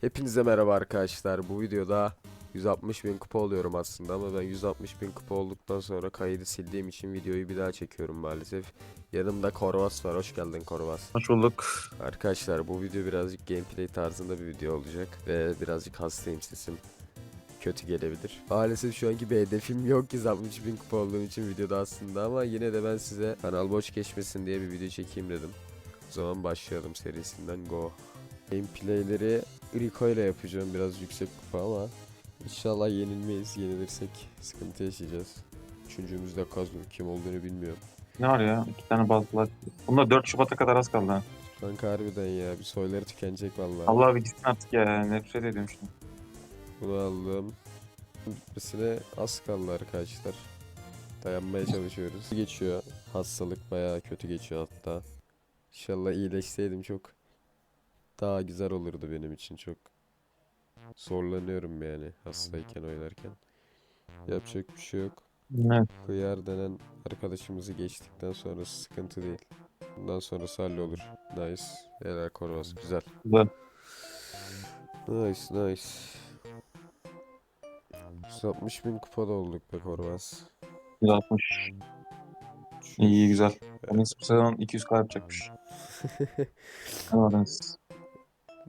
Hepinize merhaba arkadaşlar. Bu videoda 160 bin kupa oluyorum aslında ama ben 160 bin kupa olduktan sonra kaydı sildiğim için videoyu bir daha çekiyorum maalesef. Yanımda Korvas var. Hoş geldin Korvas. Hoş bulduk. Arkadaşlar bu video birazcık gameplay tarzında bir video olacak ve birazcık hastayım sesim kötü gelebilir. Maalesef şu anki bir hedefim yok 160 bin kupa olduğum için videoda aslında ama yine de ben size kanal boş geçmesin diye bir video çekeyim dedim. O zaman başlayalım serisinden go. Gameplayleri Rico ile yapacağım biraz yüksek kupa ama inşallah yenilmeyiz. Yenilirsek sıkıntı yaşayacağız. Üçüncümüzde Kazu kim olduğunu bilmiyorum. Ne var ya? İki tane bazılar. Bunda 4 Şubat'a kadar az kaldı. ha. Kanka harbiden ya bir soyları tükenecek vallahi. Allah bir gitsin artık ya. Nefret ediyorum şunu. Bunu aldım. Bitmesine az kaldı arkadaşlar. Dayanmaya çalışıyoruz. Geçiyor. Hastalık bayağı kötü geçiyor hatta. İnşallah iyileşseydim çok daha güzel olurdu benim için çok. Zorlanıyorum yani hastayken oynarken. Yapacak bir şey yok. Evet. Hıyar denen arkadaşımızı geçtikten sonra sıkıntı değil. Bundan sonrası hallolur. Nice. Helal Korvas. Güzel. Güzel. Nice nice. 160 bin kupada olduk be Korvas. 160. İyi iyi, güzel. Enes bu sezon 200k yapacakmış. Evet.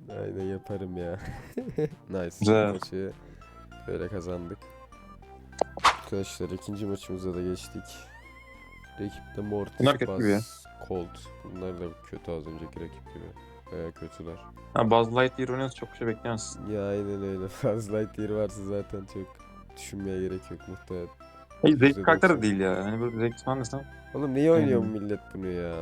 Aynen yaparım ya. nice. Güzel. Maçı böyle kazandık. Arkadaşlar ikinci maçımıza da geçtik. Rakipte Mortis, Bunlar kötü gibi ya. Buzz, Colt. Bunlar da kötü az önceki rakip gibi. Baya kötüler. Ha, Buzz Lightyear oynuyorsa çok bir şey bekleyemezsin. Ya aynen öyle. Fazla Lightyear varsa zaten çok düşünmeye gerek yok muhtemelen. Hayır Güzel zevk karakter de değil ya. Hani böyle zevk falan desem. Oğlum niye oynuyor Hmm. millet bunu ya?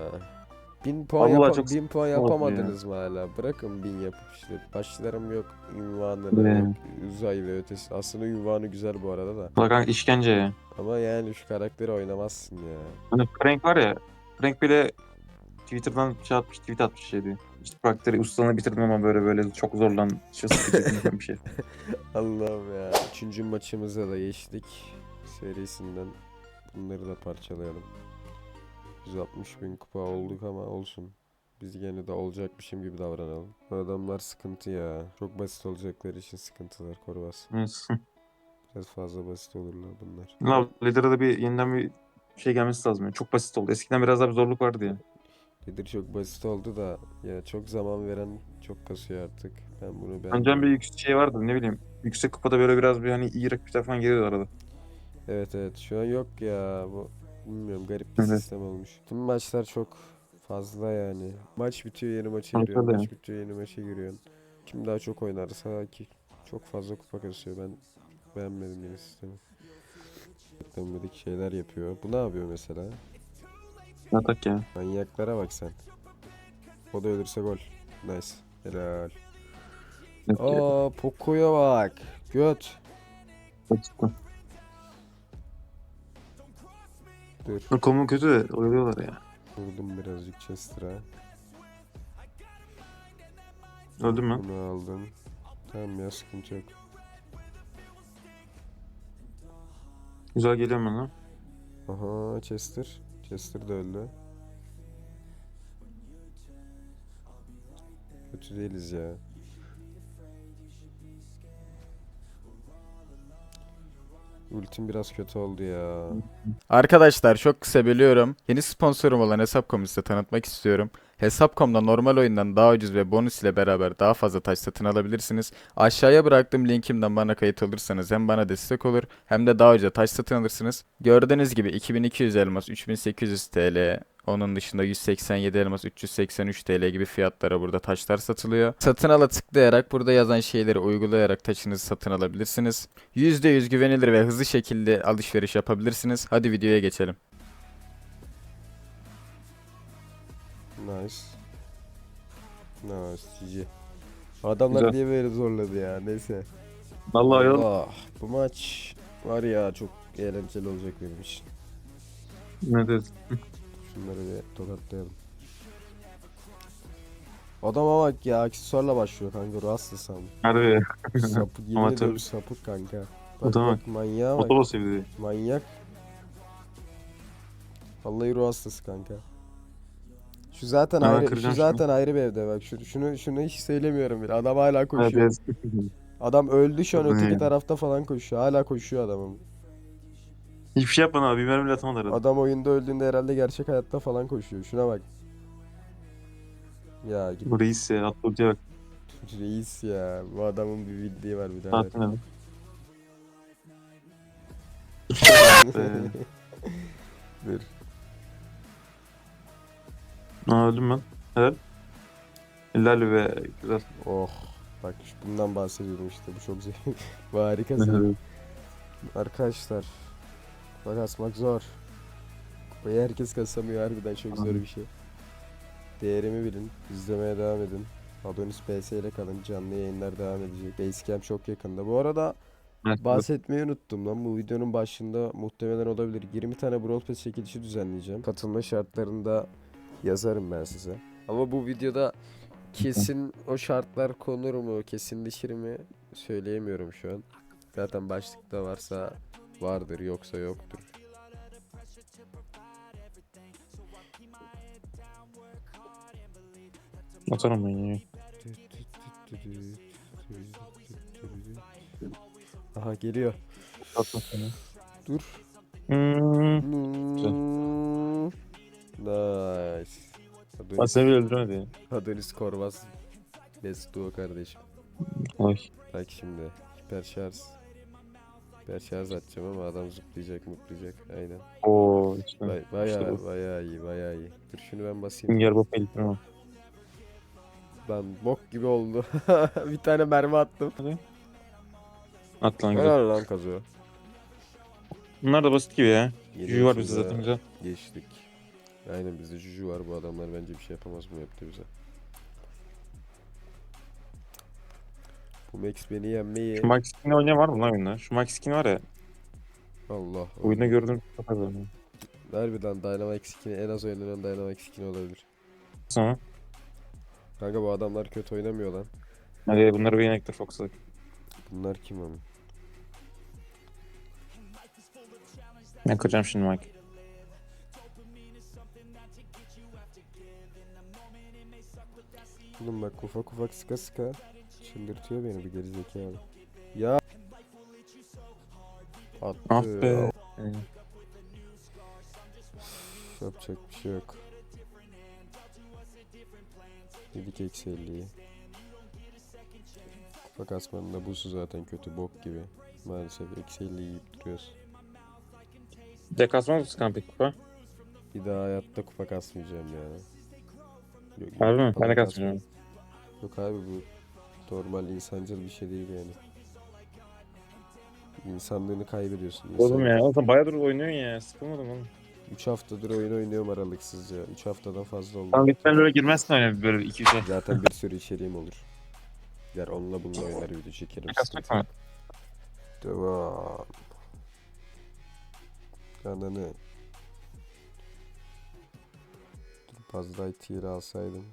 1000 puan, Allah yapa- çok 1000 puan ya. yapamadınız mı hala? Bırakın 1000 yapıp işte. Başlarım yok, ünvanı Ne? yok, uzay ve ötesi. Aslında ünvanı güzel bu arada da. Bak kanka işkence ya. Ama yani şu karakteri oynamazsın ya. Hani Frank var ya. Frank bile Twitter'dan şey atmış, tweet atmış şeydi. İşte karakteri ustalığını bitirdim ama böyle böyle çok zorlan. Şey, bir şey. Allah'ım ya. Üçüncü maçımıza da geçtik. Serisinden bunları da parçalayalım. 160 bin kupa olduk ama olsun. Biz gene de olacakmışım gibi davranalım. Bu adamlar sıkıntı ya. Çok basit olacakları için sıkıntılar Korvas. Biraz fazla basit olurlar bunlar. Love Leader'a da bir yeniden bir şey gelmesi lazım. Yani. Çok basit oldu. Eskiden biraz daha bir zorluk vardı ya. Nedir çok basit oldu da ya çok zaman veren çok kasıyor artık. Ben bunu ben Önceden bir yüksek şey vardı ne bileyim. Yüksek kupada böyle biraz bir hani iyi rakipler falan geliyordu arada. Evet evet şu an yok ya bu bilmiyorum garip bir Evet. sistem olmuş. Tüm maçlar çok fazla yani. Maç bitiyor yeni maça giriyorsun. da. Maç bitiyor yeni maça giriyorsun. Kim daha çok oynarsa ki çok fazla kupa kasıyor. Ben beğenmedim yeni sistemi. Beklenmedik şeyler yapıyor. Bu ne yapıyor mesela? Atak ya. Manyaklara bak sen. O da ölürse gol. Nice. Helal. Yok ya. Aa Poco'ya bak. Göt. Basit. Dur. Komu kötü de oyalıyorlar ya. Vurdum birazcık Chester'a. Öldüm mü? Bunu aldım. Tamam ya sıkıntı yok. Güzel geliyorum ben lan. Aha Chester. Chester de öldü. Kötü değiliz ya. Ultim biraz kötü oldu ya. Arkadaşlar çok kısa bölüyorum. Yeni sponsorum olan Hesap.com'u size tanıtmak istiyorum. Hesap.com'da normal oyundan daha ucuz ve bonus ile beraber daha fazla taş satın alabilirsiniz. Aşağıya bıraktığım linkimden bana kayıt olursanız hem bana destek olur hem de daha ucuza taş satın alırsınız. Gördüğünüz gibi 2200 elmas 3800 TL onun dışında 187 elmas 383 TL gibi fiyatlara burada taşlar satılıyor. Satın ala tıklayarak burada yazan şeyleri uygulayarak taşınızı satın alabilirsiniz. %100 güvenilir ve hızlı şekilde alışveriş yapabilirsiniz. Hadi videoya geçelim. Nice. Nice GG. Adamlar Güzel. niye böyle zorladı ya neyse. Vallahi ya. Allah, bu maç var ya çok eğlenceli olacak benim için. Ne dedi? Şunları bir tokatlayalım. Adama bak ya aksesuarla başlıyor kanka hastası ama. Harbi. Sapık yemin Amatör. ediyorum sapık kanka. Bak Adama bak manyağa bak Otobüs sevdi. manyak. Vallahi ruh hastası kanka. Şu zaten Hemen ayrı, şu kıracağım şunu. zaten ayrı bir evde bak. Şunu, şunu, şunu hiç söylemiyorum bile. Adam hala koşuyor. Evet, Adam öldü şu an öteki tarafta falan koşuyor. Hala koşuyor adamım. Hiçbir şey yapmadım abi. Bir mermi bile atamadı herhalde. Adam oyunda öldüğünde herhalde gerçek hayatta falan koşuyor. Şuna bak. Ya git Bu reis ya. Bak. reis ya. Bu adamın bir bildiği var bir tane. Zaten Dur. Aa, öldüm ben. Evet. Helal be. Güzel. Oh. Bak bundan bahsediyordum işte. Bu çok zevkli. Bu harikasın. Arkadaşlar. Bak asmak zor. Kupayı herkes kasamıyor harbiden çok zor bir şey. Değerimi bilin. izlemeye devam edin. Adonis PS ile kalın. Canlı yayınlar devam edecek. Basecamp çok yakında. Bu arada bahsetmeyi unuttum lan. Bu videonun başında muhtemelen olabilir. 20 tane Brawl Pass çekilişi düzenleyeceğim. Katılma şartlarını da yazarım ben size. Ama bu videoda kesin o şartlar konur mu, kesinleşir mi söyleyemiyorum şu an. Zaten başlıkta varsa vardır, yoksa yoktur. Atarım ben ya. Aha geliyor. Atma seni. Dur. Hmm. Hmm. Nice. Ben Adonis, seni bile öldüremedi ya. Adonis Korvas. Best duo kardeşim. Oy. Bak şimdi. Hiper şarj. Hiper şarj atacağım ama adam zıplayacak mutlayacak. Aynen. Oo işte. Bay, bayağı, bu. bayağı iyi bayağı iyi. Dur şunu ben basayım. Sünger Bob Elif'in ama. Lan bok gibi oldu. bir tane mermi attım. At lan güzel. Helal lan kazıyor. Bunlar da basit gibi ya. Juju var bizde zaten güzel. Geçtik. Aynen bizde Juju var. Bu adamlar bence bir şey yapamaz mı yaptı bize. Bu Max beni yenmeyi... Şu Max Skin'i oynayan var mı lan oyunda? Şu Max Skin var ya. Allah. Oyunda gördüm. Çok az oynuyor. Harbiden Dynamax skin'i en az oynanan Dynamax skin olabilir. Sonra. Kanka bu adamlar kötü oynamıyor lan. Hadi bunları bir yenektir Fox'a. Bunlar kim ama? Ben kıracağım şimdi Mike. Oğlum bak ufak ufak sıka sıka çıldırtıyor beni bu gerizekalı. Ya. Attı. Ah be. Üf, Yapacak bir şey yok. Yedik eksi 50'yi. Kupa kasmanın da busu zaten kötü bok gibi. Maalesef eksi 50'yi yiyip duruyoruz. Dekasman mısın peki kupa? Bir daha hayatta kupa kasmayacağım yani. Yok, Harbi mi? Ben de kasma- kasmayacağım. Yok abi bu normal insancıl bir şey değil yani. İnsanlığını kaybediyorsun. Oğlum ya. Oğlum bayağıdır oynuyorsun ya. Sıkılmadım oğlum. 3 haftadır oyun oynuyorum aralıksızca. 3 haftadan fazla oldu. Tamam lütfen böyle girmezsin oyuna böyle 2 3'e. Zaten bir sürü içeriğim olur. Yer onunla bununla oynar video çekerim. Sıkıntı. Devam. Ananı. Fazla tier alsaydım.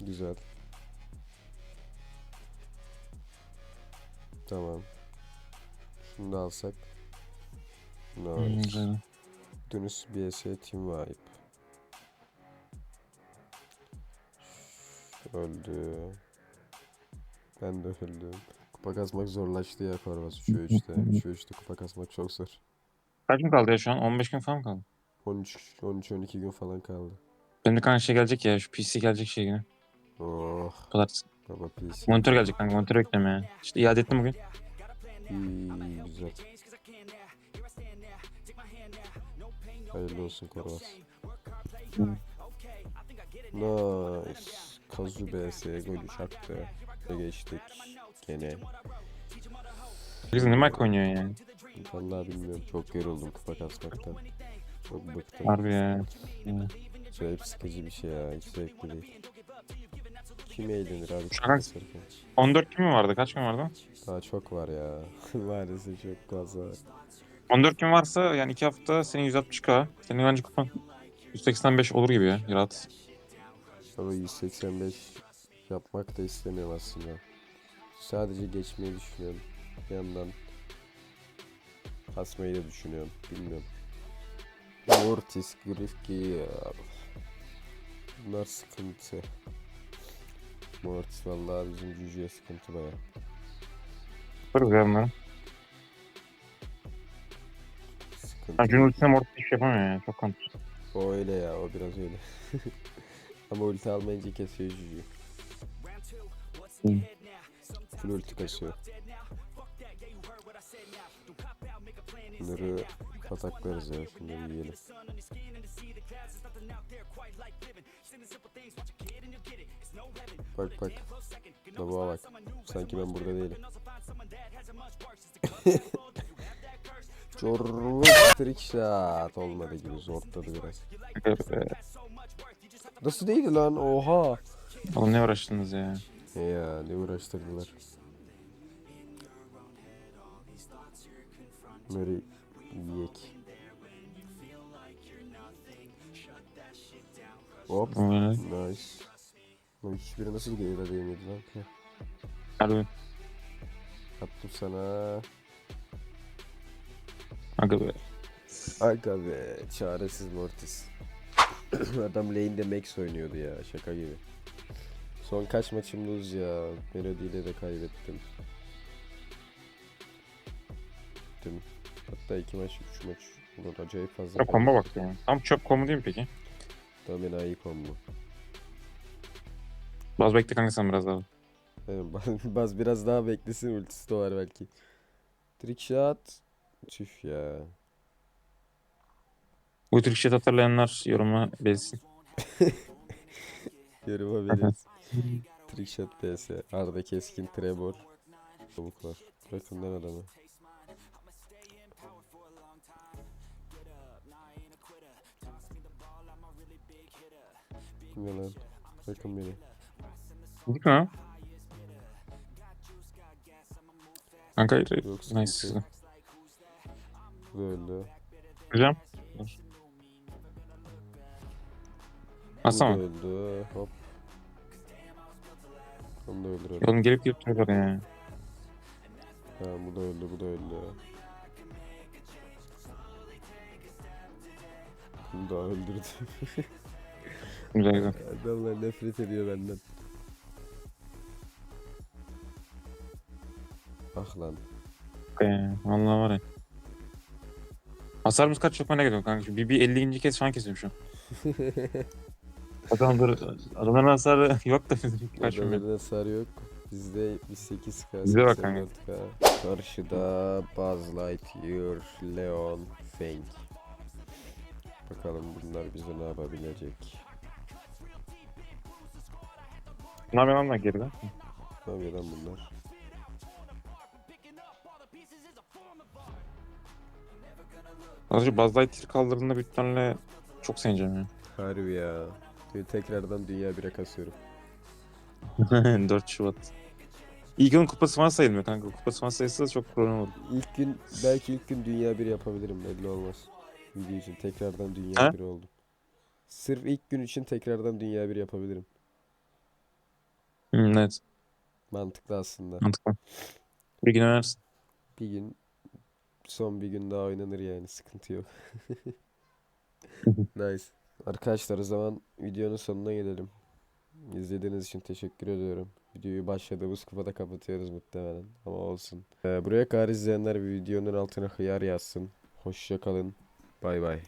Güzel. Tamam. Şunu da alsak. Nice. Dönüş BS Team Vibe. Öldü. Ben de öldüm. Kupa kasmak zorlaştı ya Korvas 3'e 3'te. 3'e 3'te kupa kasmak çok zor. Kaç gün kaldı ya şu an? 15 gün falan kaldı. 13 13 12 gün falan kaldı. Benim de kanka şey gelecek ya. Şu PC gelecek şey yine. Oh Pazartesi. Baba PC. Monitör gelecek kanka. Monitör bekleme ya. İşte iade ettim bugün. İyi güzel. Hayırlı olsun Korvas. Nice. Kazu BS golü çaktı. Ve geçtik. Gene. Bizim ne Mike oynuyor yani. Vallahi bilmiyorum. Çok yoruldum kupa kasmaktan. Çok bıktım. Harbi ya. Ya. Acayip sıkıcı bir şey ya. Hiç zevkli değil. Kim eğlenir abi kupa Şaka- kasarken? 14 gün mü vardı? Kaç gün vardı? Daha çok var ya. Maalesef çok fazla var. 14 gün varsa yani 2 hafta senin 160k. Senin bence kupan 185 olur gibi ya. Rahat. Ama 185 yapmak da istemiyorum aslında. Sadece geçmeyi düşünüyorum. Bir yandan kasmayı da düşünüyorum. Bilmiyorum. Mortis, Grifki. Bunlar sıkıntı. Mortis vallahi bizim cücüye sıkıntı baya. Yaparız ya bunları. Sıkıntı. Ha, Jun ultisine mort iş yapamıyor ya. Çok kan. O öyle ya o biraz öyle. Ama ulti almayınca kesiyor cücüğü. Hı. Full ulti kasıyor. Bunları pataklarız ya şunları yiyelim. Bak bak. Lavuğa bak. Sanki ben burada değilim. Çorluk trick shot olmadı gibi zorladı biraz. Nasıl değildi lan? Oha. Oğlum ne uğraştınız ya? Ya ne uğraştırdılar. Bunları Hop. Öyle. Nice. Lan hiçbiri nasıl geliyor değmedi lan? Heh, Harbi. Attım sana. Aga be. Aga be çaresiz Mortis. Adam lane'de Max oynuyordu ya şaka gibi. Son kaç maçım lose ya. Melody ile de kaybettim. Bittim. Hatta iki maç, üç maç. Ulan acayip fazla. Çok komba bak ya. Tam çöp kombo değil mi peki? Tam enayi combo. Baz bekle kanka sen biraz daha. Baz- biraz daha beklesin ultisi de var belki. Trick shot. Tüh ya. Bu tür shit hatırlayanlar yoruma belirsin. Yoruma veririz. Trick shot PS. Arda Keskin Trevor. Çabuk var. Bırakın lan adamı. Kim ya lan? Bırakın beni. Mi ha? Kanka hayır hayır. Yok Nice. Bu da öldü. Hocam. Dur. Bu Asla da mı? öldü. Hop. Onu da öldürelim. Oğlum gelip gelip duruyorlar ya. Ha, bu da öldü, bu da öldü. Bunu da öldürdü. Güzel güzel. Adamlar nefret ediyor benden. Ah lan. Ee, vallahi var ya. Hasarımız kaç çok merak ediyorum kanka. Bir, bir 50. kez falan kesiyorum şu an. Adamlar, adamların hasarı yok da bizim kaç. Adamların hasarı yok. Bizde bir 8k, Bize bak kanka. 84k. Karşıda Buzz Lightyear, Leon, Fang. Bakalım bunlar bize ne yapabilecek. Ne yapıyor lan lan geride? Ne yapıyor lan bunlar? Azıcık Buzz Lightyear kaldırdığında büyük ihtimalle çok sevineceğim ya. Harbi ya. Bir Tekrardan dünya 1'e kasıyorum. 4 Şubat. İlk gün kupası falan sayılmıyor kanka. Kupası falan sayısı da çok problem olur. İlk gün belki ilk gün dünya 1 yapabilirim belli olmaz. Video için tekrardan dünya Ha? 1 oldum. Sırf ilk gün için tekrardan dünya 1 yapabilirim. Hmm, evet. Mantıklı aslında. Mantıklı. Bir gün önersin. Bir gün son bir gün daha oynanır yani sıkıntı yok. Nice. Arkadaşlar o zaman videonun sonuna gelelim. İzlediğiniz için teşekkür ediyorum. Videoyu başladığımız kupada kapatıyoruz muhtemelen ama olsun. Ee, buraya kadar izleyenler videonun altına hıyar yazsın. Hoşça kalın. Bay bay.